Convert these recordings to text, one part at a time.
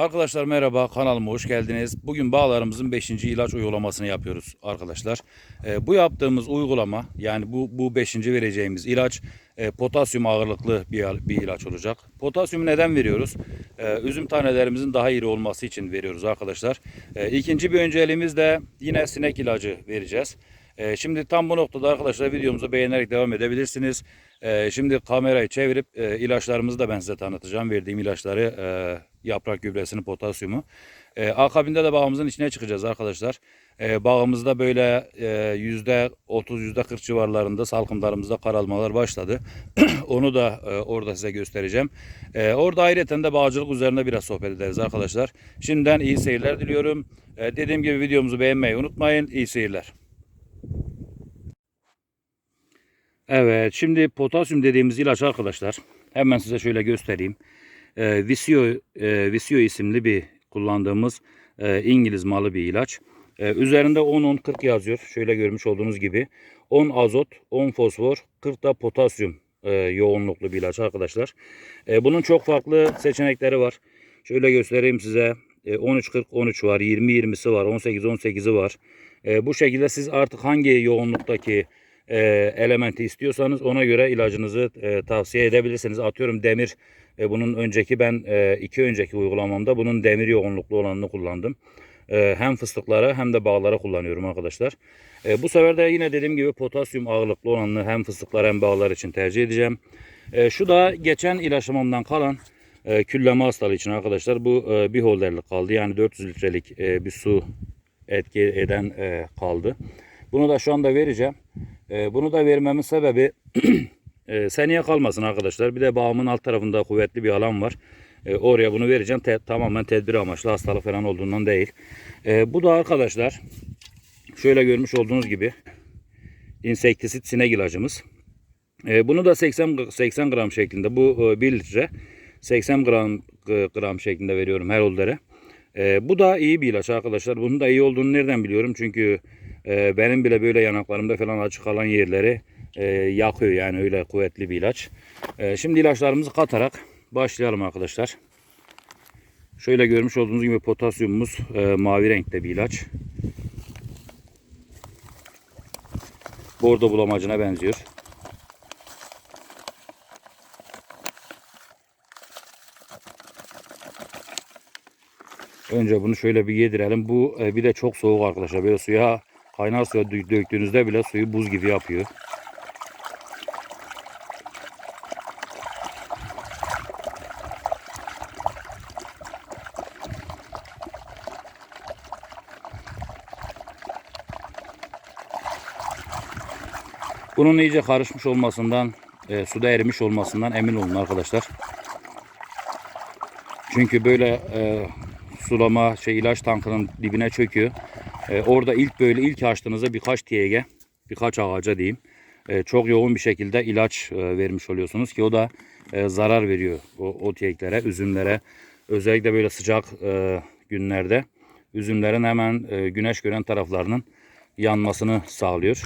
Arkadaşlar merhaba kanalıma hoş geldiniz. Bugün bağlarımızın 5. ilaç uygulamasını yapıyoruz arkadaşlar. Ee, bu yaptığımız uygulama yani bu bu 5. vereceğimiz ilaç e, potasyum ağırlıklı bir, bir ilaç olacak. Potasyumu neden veriyoruz? Ee, üzüm tanelerimizin daha iri olması için veriyoruz arkadaşlar. Ee, ikinci bir önceliğimiz de yine sinek ilacı vereceğiz. Ee, şimdi tam bu noktada arkadaşlar videomuzu beğenerek devam edebilirsiniz. Ee, şimdi kamerayı çevirip e, ilaçlarımızı da ben size tanıtacağım. Verdiğim ilaçları e, yaprak gübresini, potasyumu. E, akabinde de bağımızın içine çıkacağız arkadaşlar. Bağımızda böyle e, yüzde 30, yüzde 40 civarlarında salkımlarımızda karalmalar başladı. Onu da orada size göstereceğim. Orada ayrıca de bağcılık üzerine biraz sohbet ederiz arkadaşlar. Şimdiden iyi seyirler diliyorum. Dediğim gibi videomuzu beğenmeyi unutmayın. İyi seyirler. Evet, şimdi potasyum dediğimiz ilaç arkadaşlar. Hemen size şöyle göstereyim. E, Visio, e, Visio isimli bir kullandığımız e, İngiliz malı bir ilaç. E, üzerinde 10-10-40 yazıyor. Şöyle görmüş olduğunuz gibi. 10 azot, 10 fosfor, 40 da potasyum e, yoğunluklu bir ilaç arkadaşlar. E, bunun çok farklı seçenekleri var. Şöyle göstereyim size. E, 13-40-13 var, 20-20'si var, 18-18'i var. E, bu şekilde siz artık hangi yoğunluktaki e, elementi istiyorsanız ona göre ilacınızı e, tavsiye edebilirsiniz. Atıyorum demir e, bunun önceki ben e, iki önceki uygulamamda bunun demir yoğunluklu olanını kullandım. E, hem fıstıklara hem de bağlara kullanıyorum arkadaşlar. E, bu sefer de yine dediğim gibi potasyum ağırlıklı olanını hem fıstıklar hem bağlar için tercih edeceğim. E, şu da geçen ilaçlamamdan kalan e, külleme hastalığı için arkadaşlar bu e, bir holderlik kaldı. Yani 400 litrelik e, bir su etki eden e, kaldı. Bunu da şu anda vereceğim. E, bunu da vermemin sebebi e, seneye kalmasın arkadaşlar. Bir de bağımın alt tarafında kuvvetli bir alan var. E, oraya bunu vereceğim. Te- tamamen tedbir amaçlı hastalık falan olduğundan değil. E, bu da arkadaşlar şöyle görmüş olduğunuz gibi insektisit sinek ilacımız. E, bunu da 80 80 gram şeklinde bu e, 1 litre 80 gram e, gram şeklinde veriyorum her holdere. E, bu da iyi bir ilaç arkadaşlar. Bunun da iyi olduğunu nereden biliyorum? Çünkü e, benim bile böyle yanaklarımda falan açık kalan yerleri e, yakıyor. Yani öyle kuvvetli bir ilaç. E, şimdi ilaçlarımızı katarak başlayalım arkadaşlar. Şöyle görmüş olduğunuz gibi potasyumumuz e, mavi renkte bir ilaç. Bordo bulamacına benziyor. Önce bunu şöyle bir yedirelim. Bu e, bir de çok soğuk arkadaşlar. Böyle suya kaynar suya dö- döktüğünüzde bile suyu buz gibi yapıyor. Bunun iyice karışmış olmasından, e, suda erimiş olmasından emin olun arkadaşlar. Çünkü böyle e, sulama şey ilaç tankının dibine çöküyor. E, orada ilk böyle ilk açtığınızda birkaç tiyege, birkaç ağaca diyeyim. e, çok yoğun bir şekilde ilaç e, vermiş oluyorsunuz ki o da e, zarar veriyor o, o tiyeklere, üzümlere. Özellikle böyle sıcak günlerde üzümlerin hemen güneş gören taraflarının yanmasını sağlıyor.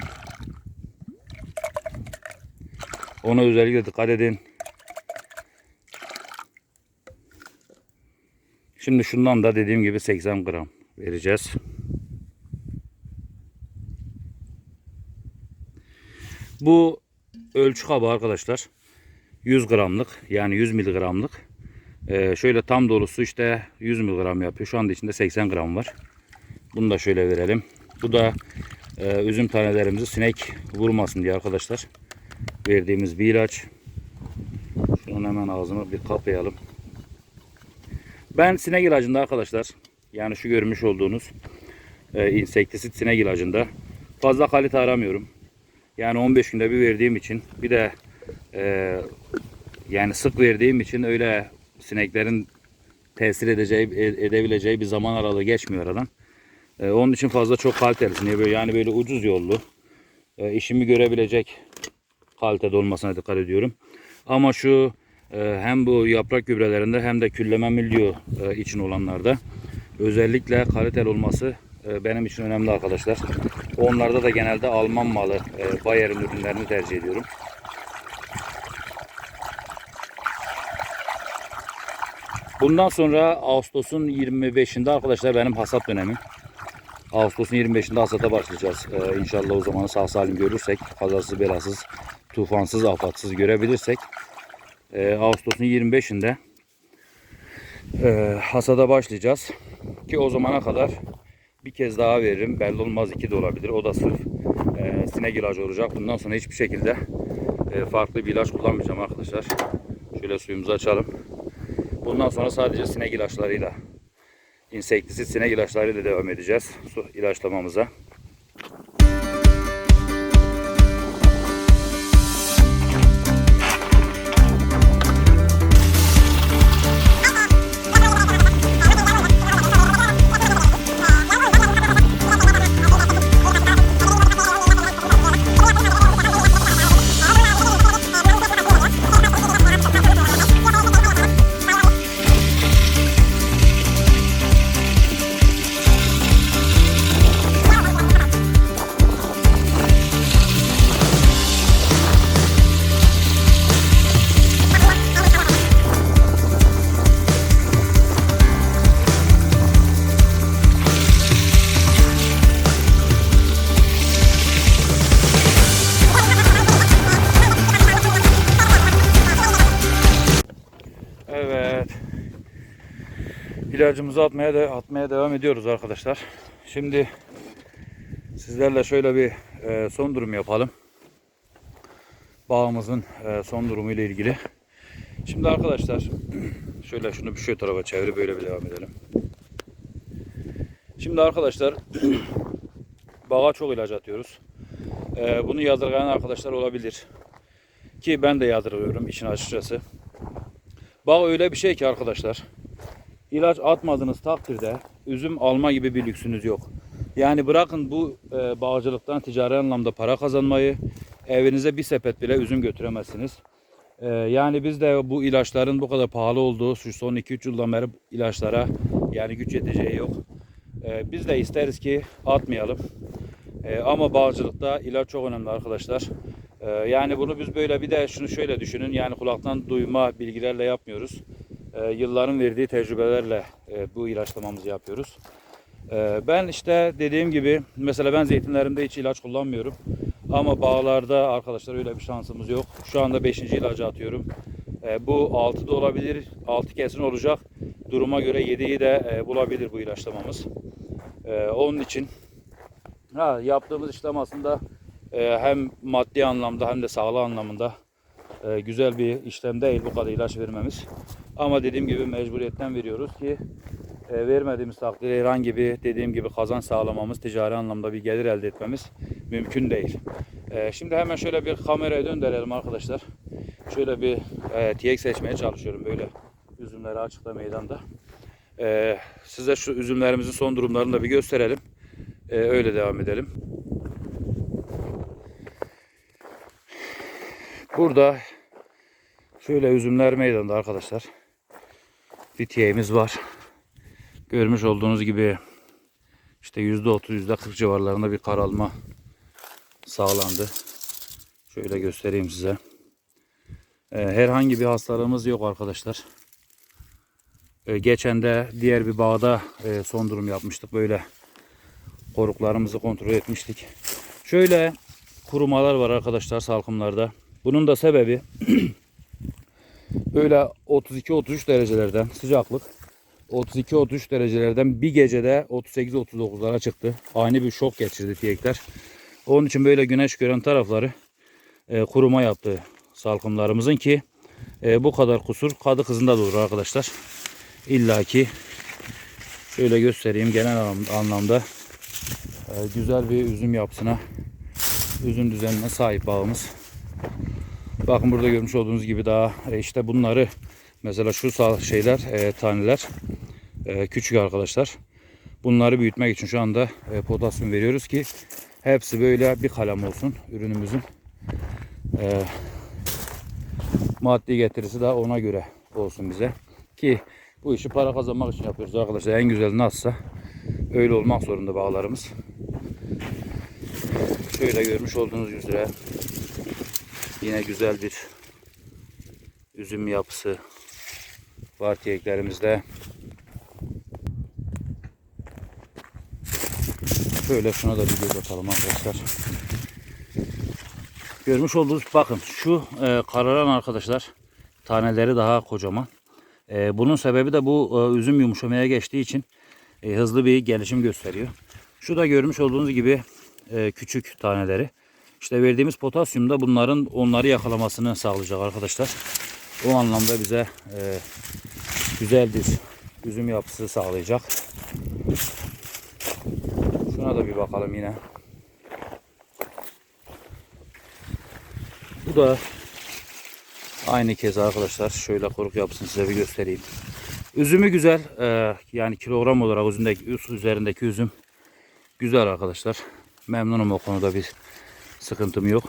Ona özellikle dikkat edin. Şimdi şundan da dediğim gibi 80 gram vereceğiz. Bu ölçü kabı arkadaşlar 100 gramlık yani 100 miligramlık. Ee, şöyle tam dolusu işte 100 miligram yapıyor. Şu anda içinde 80 gram var. Bunu da şöyle verelim. Bu da e, üzüm tanelerimizi sinek vurmasın diye arkadaşlar verdiğimiz bir ilaç. Şunun hemen ağzını bir kapayalım. Ben sinek ilacında arkadaşlar yani şu görmüş olduğunuz e, insektisit sinek ilacında fazla kalite aramıyorum. Yani 15 günde bir verdiğim için bir de e, yani sık verdiğim için öyle sineklerin tesir edeceği e- edebileceği bir zaman aralığı geçmiyor aradan. E, onun için fazla çok kaliteli. Böyle yani böyle ucuz yollu e, işimi görebilecek kalitede olmasına dikkat ediyorum. Ama şu e, hem bu yaprak gübrelerinde hem de külleme mildiyo e, için olanlarda özellikle kaliteli olması benim için önemli arkadaşlar. Onlarda da genelde Alman malı e, Bayer'in ürünlerini tercih ediyorum. Bundan sonra Ağustos'un 25'inde arkadaşlar benim hasat dönemim. Ağustos'un 25'inde hasata başlayacağız. Ee, inşallah o zamanı sağ salim görürsek, kazasız belasız, tufansız, afatsız görebilirsek e, Ağustos'un 25'inde e, hasada başlayacağız. Ki o zamana kadar bir kez daha veririm. Belli olmaz iki de olabilir. O da sırf e, sinek ilacı olacak. Bundan sonra hiçbir şekilde e, farklı bir ilaç kullanmayacağım arkadaşlar. Şöyle suyumuzu açalım. Bundan sonra sadece sinek ilaçlarıyla, insektisit sinek ilaçlarıyla devam edeceğiz su ilaçlamamıza. İlacımızı atmaya da atmaya devam ediyoruz arkadaşlar. Şimdi sizlerle şöyle bir e, son durum yapalım. Bağımızın e, son durumu ile ilgili. Şimdi arkadaşlar şöyle şunu bir şu tarafa çevirip böyle bir devam edelim. Şimdi arkadaşlar bağa çok ilaç atıyoruz. E, bunu yadırgayan arkadaşlar olabilir. Ki ben de yadırgıyorum işin açıkçası. Bağ öyle bir şey ki arkadaşlar. İlaç atmadığınız takdirde üzüm alma gibi bir lüksünüz yok. Yani bırakın bu e, bağcılıktan ticari anlamda para kazanmayı evinize bir sepet bile üzüm götüremezsiniz. E, yani biz de bu ilaçların bu kadar pahalı olduğu şu son 2-3 yıldan beri ilaçlara yani güç yeteceği yok. E, biz de isteriz ki atmayalım. E, ama bağcılıkta ilaç çok önemli arkadaşlar. E, yani bunu biz böyle bir de şunu şöyle düşünün. Yani kulaktan duyma bilgilerle yapmıyoruz. E, yılların verdiği tecrübelerle e, bu ilaçlamamızı yapıyoruz. E, ben işte dediğim gibi mesela ben zeytinlerimde hiç ilaç kullanmıyorum. Ama bağlarda arkadaşlar öyle bir şansımız yok. Şu anda 5. ilacı atıyorum. E, bu 6 da olabilir. 6 kesin olacak. Duruma göre 7'yi de e, bulabilir bu ilaçlamamız. Onun için Ha, yaptığımız işlem aslında e, hem maddi anlamda hem de sağlığı anlamında güzel bir işlem değil bu kadar ilaç vermemiz. Ama dediğim gibi mecburiyetten veriyoruz ki e, vermediğimiz takdirde herhangi bir dediğim gibi kazanç sağlamamız, ticari anlamda bir gelir elde etmemiz mümkün değil. E, şimdi hemen şöyle bir kameraya döndürelim arkadaşlar. Şöyle bir e, TX seçmeye çalışıyorum böyle üzümleri açıkta meydanda. E, size şu üzümlerimizin son durumlarını da bir gösterelim. Ee, öyle devam edelim. Burada şöyle üzümler meydanda arkadaşlar. Bitiyeğimiz var. Görmüş olduğunuz gibi işte %30 %40 civarlarında bir karalma sağlandı. Şöyle göstereyim size. Ee, herhangi bir hastalığımız yok arkadaşlar. Ee, geçen de diğer bir bağda e, son durum yapmıştık. Böyle koruklarımızı kontrol etmiştik. Şöyle kurumalar var arkadaşlar salkımlarda. Bunun da sebebi böyle 32-33 derecelerden sıcaklık 32-33 derecelerden bir gecede 38-39'lara çıktı. Ani bir şok geçirdi fiyekler. Onun için böyle güneş gören tarafları e, kuruma yaptı salkımlarımızın ki e, bu kadar kusur kadı kızında da olur arkadaşlar. İlla ki şöyle göstereyim genel anlamda e, güzel bir üzüm yapısına, üzüm düzenine sahip bağımız. Bakın burada görmüş olduğunuz gibi daha e, işte bunları mesela şu şeyler e, taneler e, küçük arkadaşlar. Bunları büyütmek için şu anda e, potasyum veriyoruz ki hepsi böyle bir kalem olsun ürünümüzün. E, maddi getirisi de ona göre olsun bize. Ki bu işi para kazanmak için yapıyoruz arkadaşlar. En güzel nasılsa öyle olmak zorunda bağlarımız. Şöyle görmüş olduğunuz üzere yine güzel bir üzüm yapısı Partiyeklerimizde. Şöyle şuna da bir göz atalım arkadaşlar. Görmüş olduğunuz bakın şu e, kararan arkadaşlar taneleri daha kocaman. E, bunun sebebi de bu e, üzüm yumuşamaya geçtiği için e, hızlı bir gelişim gösteriyor. Şu da görmüş olduğunuz gibi e, küçük taneleri. İşte verdiğimiz potasyum da bunların onları yakalamasını sağlayacak arkadaşlar. O anlamda bize e, güzel bir üzüm yapısı sağlayacak. Şuna da bir bakalım yine. Bu da aynı kez arkadaşlar. Şöyle koruk yapısını size bir göstereyim. Üzümü güzel. Ee, yani kilogram olarak üzerindeki, üzerindeki üzüm güzel arkadaşlar. Memnunum o konuda bir sıkıntım yok.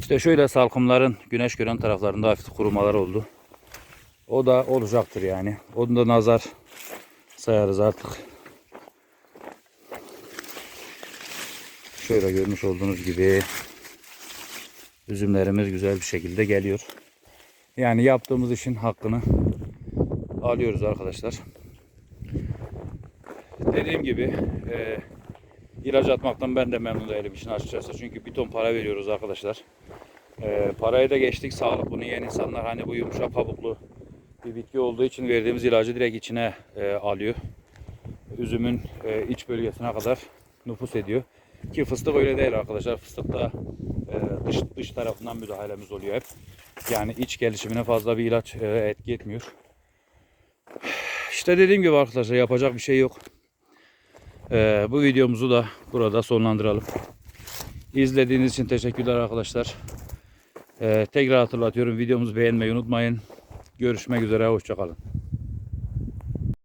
İşte şöyle salkımların güneş gören taraflarında hafif kurumalar oldu. O da olacaktır yani. Onu da nazar sayarız artık. Şöyle görmüş olduğunuz gibi üzümlerimiz güzel bir şekilde geliyor. Yani yaptığımız işin hakkını alıyoruz arkadaşlar. Dediğim gibi e, ilaç atmaktan ben de memnun değilim işin açıkçası. Çünkü bir ton para veriyoruz arkadaşlar. E, parayı da geçtik sağlık bunu yiyen insanlar hani bu yumuşak kabuklu bir bitki olduğu için verdiğimiz ilacı direkt içine e, alıyor. Üzümün e, iç bölgesine kadar nüfus ediyor. Ki fıstık öyle değil arkadaşlar. Fıstıkta e, dış dış tarafından müdahalemiz oluyor hep. Yani iç gelişimine fazla bir ilaç e, etki etmiyor. İşte dediğim gibi arkadaşlar yapacak bir şey yok. E, bu videomuzu da burada sonlandıralım. İzlediğiniz için teşekkürler arkadaşlar. E, tekrar hatırlatıyorum videomuzu beğenmeyi unutmayın. Görüşmek üzere hoşçakalın.